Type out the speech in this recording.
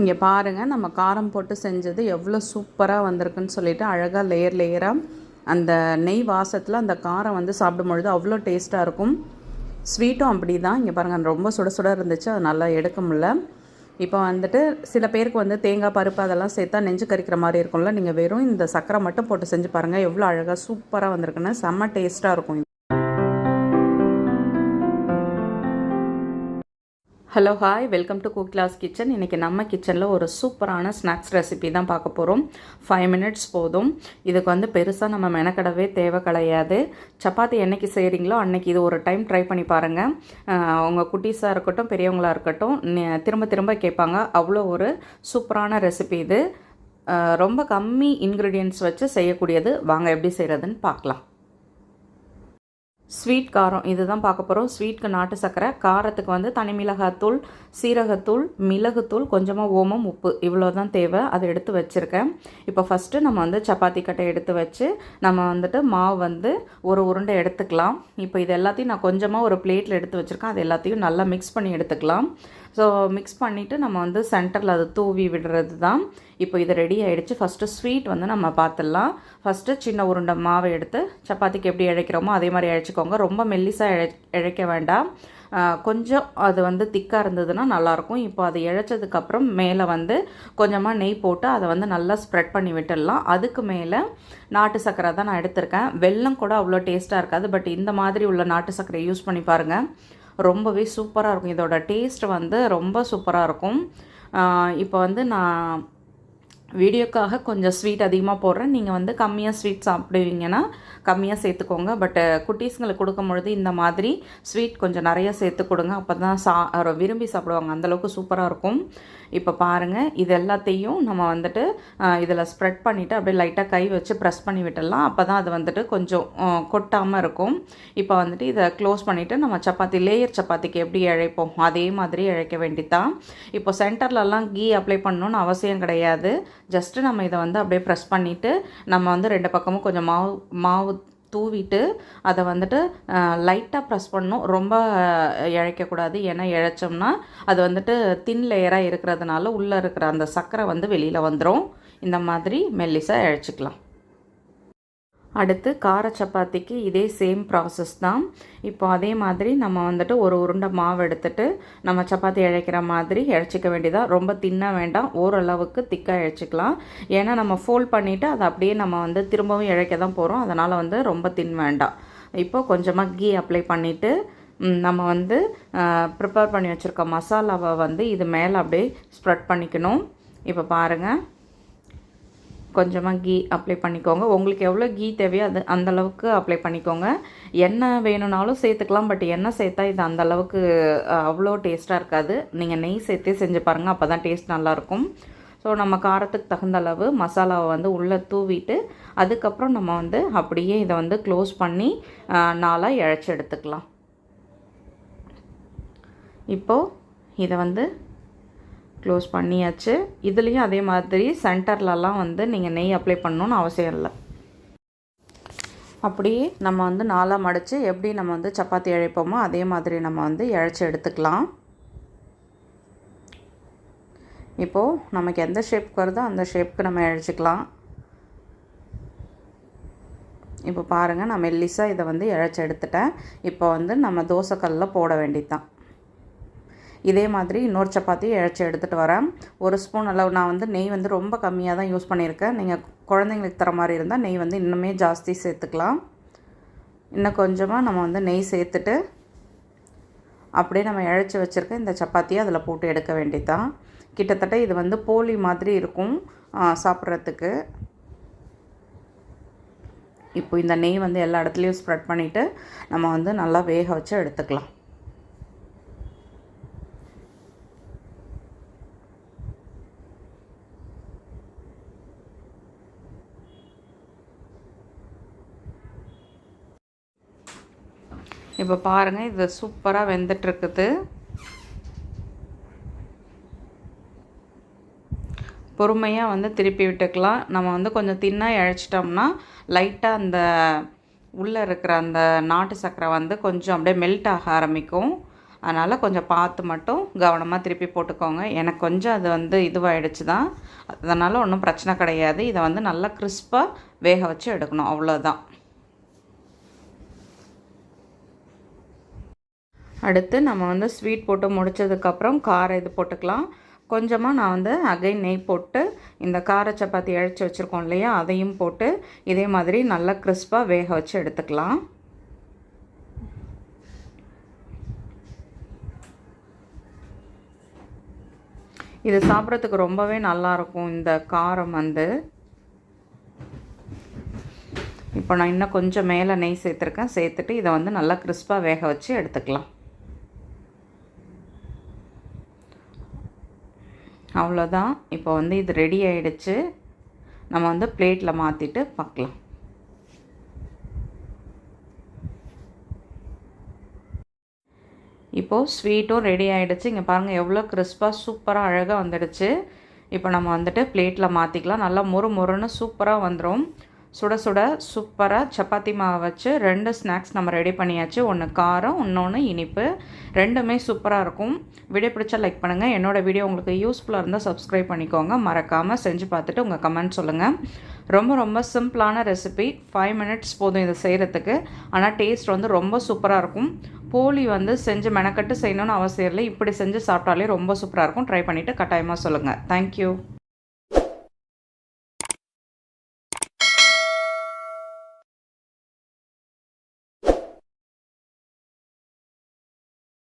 இங்கே பாருங்கள் நம்ம காரம் போட்டு செஞ்சது எவ்வளோ சூப்பராக வந்திருக்குன்னு சொல்லிட்டு அழகாக லேயர் லேயராக அந்த நெய் வாசத்தில் அந்த காரம் வந்து சாப்பிடும் பொழுது அவ்வளோ டேஸ்ட்டாக இருக்கும். ஸ்வீட்டும் அப்படி தான் இங்கே பாருங்கள் ரொம்ப சுட சுட இருந்துச்சு அது நல்லா எடுக்க முடியல. இப்போ வந்துட்டு சில பேருக்கு வந்து தேங்காய் பருப்பு அதெல்லாம் சேர்த்தா நெஞ்சு கறிக்கிற மாதிரி இருக்கும்ல. நீங்கள் வெறும் இந்த சக்கரை மட்டும் போட்டு செஞ்சு பாருங்கள் எவ்வளோ அழகாக சூப்பராக வந்திருக்குன்னு. செம்ம டேஸ்ட்டாக இருக்கும் hello hi welcome to cook class kitchen இன்றைக்கி நம்ம கிச்சனில் ஒரு சூப்பரான ஸ்நாக்ஸ் ரெசிபி தான் பார்க்க போகிறோம் ஃபைவ் மினிட்ஸ் போதும். இதுக்கு வந்து பெருசாக நம்ம மெனக்கடவே தேவை கிடையாது. சப்பாத்தி என்னைக்கு செய்கிறீங்களோ அன்றைக்கி இது ஒரு டைம் ட்ரை பண்ணி பாருங்கள் உங்கள் குட்டீஸாக இருக்கட்டும் பெரியவங்களாக இருக்கட்டும் திரும்ப திரும்ப கேட்பாங்க. அவ்வளோ ஒரு சூப்பரான ரெசிபி இது. ரொம்ப கம்மி இன்க்ரீடியன்ட்ஸ் வச்சு செய்யக்கூடியது. வாங்க எப்படி செய்கிறதுன்னு பார்க்கலாம். ஸ்வீட் காரம் இதுதான் பார்க்க போகிறோம் ஸ்வீட்க்கு நாட்டு சர்க்கரை காரத்துக்கு வந்து தனி மிளகாத்தூள் சீரகத்தூள் மிளகுத்தூள் கொஞ்சமாக ஓமம் உப்பு இவ்வளோ தான் தேவை. அதை எடுத்து வச்சுருக்கேன். இப்போ ஃபஸ்ட்டு நம்ம வந்து சப்பாத்தி கட்டை எடுத்து வச்சு நம்ம வந்துட்டு மாவு வந்து ஒரு உருண்டை எடுத்துக்கலாம். இப்போ இது எல்லாத்தையும் நான் கொஞ்சமாக ஒரு பிளேட்டில் எடுத்து வச்சுருக்கேன். அது எல்லாத்தையும் நல்லா மிக்ஸ் பண்ணி எடுத்துக்கலாம். ஸோ மிக்ஸ் பண்ணிவிட்டு நம்ம வந்து சென்டரில் அதை தூவி விடுறது தான் இப்போ இது ரெடி ஆகிடுச்சு ஃபஸ்ட்டு ஸ்வீட் வந்து நம்ம பார்த்துடலாம் ஃபஸ்ட்டு சின்ன உருண்டை மாவை எடுத்து சப்பாத்திக்கு எப்படி இழைக்கிறோமோ அதே மாதிரி இழைச்சிக்கோங்க. ரொம்ப மெல்லிசாக இழை இழைக்க வேண்டாம். கொஞ்சம் அது வந்து திக்காக இருந்ததுன்னா நல்லாயிருக்கும். இப்போ அதை இழைச்சதுக்கப்புறம் மேலே வந்து கொஞ்சமாக நெய் போட்டு அதை வந்து நல்லா ஸ்ப்ரெட் பண்ணி விட்டுடலாம். அதுக்கு மேலே நாட்டு சர்க்கரை தான் நான் எடுத்திருக்கேன். வெல்லம் கூட அவ்வளோ டேஸ்ட்டாக இருக்காது. பட் இந்த மாதிரி உள்ள நாட்டு சர்க்கரை யூஸ் பண்ணி பாருங்கள் ரொம்பவே சூப்பராக இருக்கும். இதோட டேஸ்ட் வந்து ரொம்ப சூப்பராக இருக்கும். இப்போ வந்து நான் வீடியோக்காக கொஞ்சம் ஸ்வீட் அதிகமாக போடுறேன். நீங்கள் வந்து கம்மியாக ஸ்வீட் சாப்பிடுவீங்கன்னா கம்மியாக சேர்த்துக்கோங்க. பட் குட்டீஸுங்களுக்கு கொடுக்கும் பொழுது இந்த மாதிரி ஸ்வீட் கொஞ்சம் நிறைய சேர்த்து கொடுங்க. அப்போ தான் சா விரும்பி சாப்பிடுவாங்க. அந்தளவுக்கு சூப்பராக இருக்கும். இப்போ பாருங்கள் இது எல்லாத்தையும் நம்ம வந்துட்டு இதில் ஸ்ப்ரெட் பண்ணிவிட்டு அப்படியே லைட்டாக கை வச்சு ப்ரெஸ் பண்ணி விட்டுடலாம். அப்போ தான் அது வந்துட்டு கொஞ்சம் கொட்டாமல் இருக்கும். இப்போ வந்துட்டு இதை க்ளோஸ் பண்ணிவிட்டு நம்ம சப்பாத்தி லேயர் சப்பாத்திக்கு எப்படி இழைப்போம்? அதே மாதிரி இழைக்க வேண்டித்தான் இப்போ சென்டர்லலாம் கீ அப்ளை பண்ணணும்னு அவசியம் கிடையாது. ஜஸ்ட்டு நம்ம இதை வந்து அப்படியே ப்ரெஸ் பண்ணிவிட்டு நம்ம வந்து ரெண்டு பக்கமும் கொஞ்சம் மாவு மாவு தூவிட்டு அதை வந்துட்டு லைட்டாக ப்ரெஸ் பண்ணணும். ரொம்ப இழைக்கக்கூடாது. ஏன்னா இழைச்சோம்னா அது வந்துட்டு தின் லேயராக இருக்கிறதுனால உள்ளே இருக்கிற அந்த சர்க்கரை வந்து வெளியில் வந்துடும் இந்த மாதிரி மெல்லிசாக இழைச்சிக்கலாம். அடுத்து கார சப்பாத்திக்கு இதே சேம் ப்ராசஸ் தான். இப்போ அதே மாதிரி நம்ம வந்துட்டு ஒரு உருண்டை மாவு எடுத்துட்டு நம்ம சப்பாத்தி இழைக்கிற மாதிரி இழைச்சிக்க வேண்டியதாக ரொம்ப தின்ன வேண்டாம். ஓரளவுக்கு திக்காக இழைச்சிக்கலாம் ஏன்னா நம்ம ஃபோல்ட் பண்ணிவிட்டு அதை அப்படியே நம்ம வந்து திரும்பவும் இழைக்க தான் போகிறோம் அதனால் வந்து ரொம்ப தின் வேண்டாம். இப்போ கொஞ்சமாக கீ அப்ளை பண்ணிவிட்டு நம்ம வந்து ப்ரிப்பேர் பண்ணி வச்சுருக்க மசாலாவை வந்து இது மேலே அப்படியே ஸ்ப்ரெட் பண்ணிக்கணும். இப்போ பாருங்கள் கொஞ்சமாக கீ அப்ளை பண்ணிக்கோங்க. உங்களுக்கு எவ்வளோ கீ தேவையோ அது அந்த அளவுக்கு அப்ளை பண்ணிக்கோங்க. எண்ணெய் வேணும்னாலும் சேர்த்துக்கலாம் பட் எண்ணெய் சேர்த்தா இது அந்தளவுக்கு அவ்வளோ டேஸ்ட்டாக இருக்காது. நீங்கள் நெய் சேர்த்தே செஞ்சு பாருங்கள் அப்போ தான் டேஸ்ட் நல்லாயிருக்கும் ஸோ நம்ம காரத்துக்கு தகுந்த அளவு மசாலாவை வந்து உள்ளே தூவிட்டு அதுக்கப்புறம் நம்ம வந்து அப்படியே இதை வந்து க்ளோஸ் பண்ணி நாளாக இழைச்சி எடுத்துக்கலாம். இப்போது இதை வந்து க்ளோஸ் பண்ணியாச்சு. இதுலேயும் அதே மாதிரி சென்டர்லலாம் வந்து நீங்கள் நெய் அப்ளை பண்ணணுன்னு அவசியம் இல்லை. அப்படியே நம்ம வந்து நாலாக மடித்து எப்படி நம்ம வந்து சப்பாத்தி இழைப்போமோ அதே மாதிரி நம்ம வந்து இழைச்சி எடுத்துக்கலாம். இப்போது நமக்கு எந்த ஷேப்புக்கு வருதோ அந்த ஷேப்புக்கு நம்ம இழைச்சிக்கலாம் இப்போ பாருங்கள் நான் மெல்லிஸாக இதை வந்து இழைச்சி எடுத்துட்டேன். இப்போ வந்து நம்ம தோசைக்கல்லில் போட வேண்டியதுதான். இதே மாதிரி இன்னொரு சப்பாத்தி இழைச்சி எடுத்துகிட்டு வரேன். ஒரு ஸ்பூன் அளவு நான் வந்து நெய் வந்து ரொம்ப கம்மியாக தான் யூஸ் பண்ணியிருக்கேன். நீங்கள் குழந்தைங்களுக்கு தர மாதிரி இருந்தால் நெய் வந்து இன்னுமே ஜாஸ்தி சேர்த்துக்கலாம். இன்னும் கொஞ்சமாக நம்ம வந்து நெய் சேர்த்துட்டு அப்படியே நம்ம இழைச்சி வச்சுருக்க இந்த சப்பாத்தியை அதில் போட்டு எடுக்க வேண்டியதுதான். கிட்டத்தட்ட இது வந்து போலி மாதிரி இருக்கும் சாப்பிட்றதுக்கு. இப்போ இந்த நெய் வந்து எல்லா இடத்துலையும் ஸ்ப்ரெட் பண்ணிவிட்டு நம்ம வந்து நல்லா வேக வச்சு எடுத்துக்கலாம். இப்போ பாருங்கள் இது சூப்பராக வெந்துட்டுருக்குது. பொறுமையாக வந்து திருப்பி விட்டுக்கலாம். நம்ம வந்து கொஞ்சம் தின்னாக இழைச்சிட்டோம்னா லைட்டாக அந்த உள்ளே இருக்கிற அந்த நாட்டு சர்க்கரை வந்து கொஞ்சம் அப்படியே மெல்ட் ஆக ஆரம்பிக்கும். அதனால் கொஞ்சம் பார்த்து மட்டும் கவனமாக திருப்பி போட்டுக்கோங்க. எனக்கு கொஞ்சம் அது வந்து இதுவாகிடுச்சு தான் அதனால் ஒன்றும் பிரச்சனை கிடையாது. இதை வந்து நல்லா கிறிஸ்பாக வேக வச்சு எடுக்கணும். அவ்வளோதான் அடுத்து நம்ம வந்து ஸ்வீட் போட்டு முடித்ததுக்கப்புறம் காரம் இது போட்டுக்கலாம். கொஞ்சமாக நான் வந்து அகைன் நெய் போட்டு இந்த கார சப்பாத்தி இழைச்சி வச்சுருக்கோம் இல்லையா அதையும் போட்டு இதே மாதிரி நல்லா கிறிஸ்பாக வேக வச்சு எடுத்துக்கலாம். இது சாப்பிட்றதுக்கு ரொம்பவே நல்லாயிருக்கும் இந்த காரம் வந்து. இப்போ நான் இன்னும் கொஞ்சம் மேலே நெய் சேர்த்துருக்கேன் சேர்த்துட்டு இதை வந்து நல்லா கிறிஸ்பாக வேக வச்சு எடுத்துக்கலாம். அவ்வளோதான். இப்போ வந்து இது ரெடி ஆகிடுச்சு நம்ம வந்து பிளேட்டில் மாற்றிட்டு பார்க்கலாம். இப்போது ஸ்வீட்டும் ரெடி ஆகிடுச்சு இங்கே பாருங்கள் எவ்வளோ கிறிஸ்பாக சூப்பராக அழகாக வந்துடுச்சு. இப்போ நம்ம வந்துட்டு பிளேட்டில் மாற்றிக்கலாம் நல்லா முறு முறுன்னு சூப்பராக வந்துடும் சுட சுட சூப்பராக சப்பாத்தி மாவை வச்சு ரெண்டு ஸ்நாக்ஸ் நம்ம ரெடி பண்ணியாச்சு. ஒன்று காரம் இன்னொன்று இனிப்பு. ரெண்டுமே சூப்பராக இருக்கும். வீடியோ பிடிச்சா லைக் பண்ணுங்கள் என்னோடய வீடியோ உங்களுக்கு யூஸ்ஃபுல்லாக இருந்தால் சப்ஸ்கிரைப் பண்ணிக்கோங்க. மறக்காமல் செஞ்சு பார்த்துட்டு உங்கள் கமெண்ட் சொல்லுங்கள் ரொம்ப ரொம்ப சிம்பிளான ரெசிபி. ஃபைவ் மினிட்ஸ் போதும் இதை செய்கிறதுக்கு ஆனால் டேஸ்ட் வந்து ரொம்ப சூப்பராக இருக்கும். போலி வந்து செஞ்சு மெனக்கட்டு செய்யணும்னு அவசியம் இல்லை. இப்படி செஞ்சு சாப்பிட்டாலே ரொம்ப சூப்பராக இருக்கும். ட்ரை பண்ணிவிட்டு கட்டாயமாக சொல்லுங்கள் தேங்க்யூ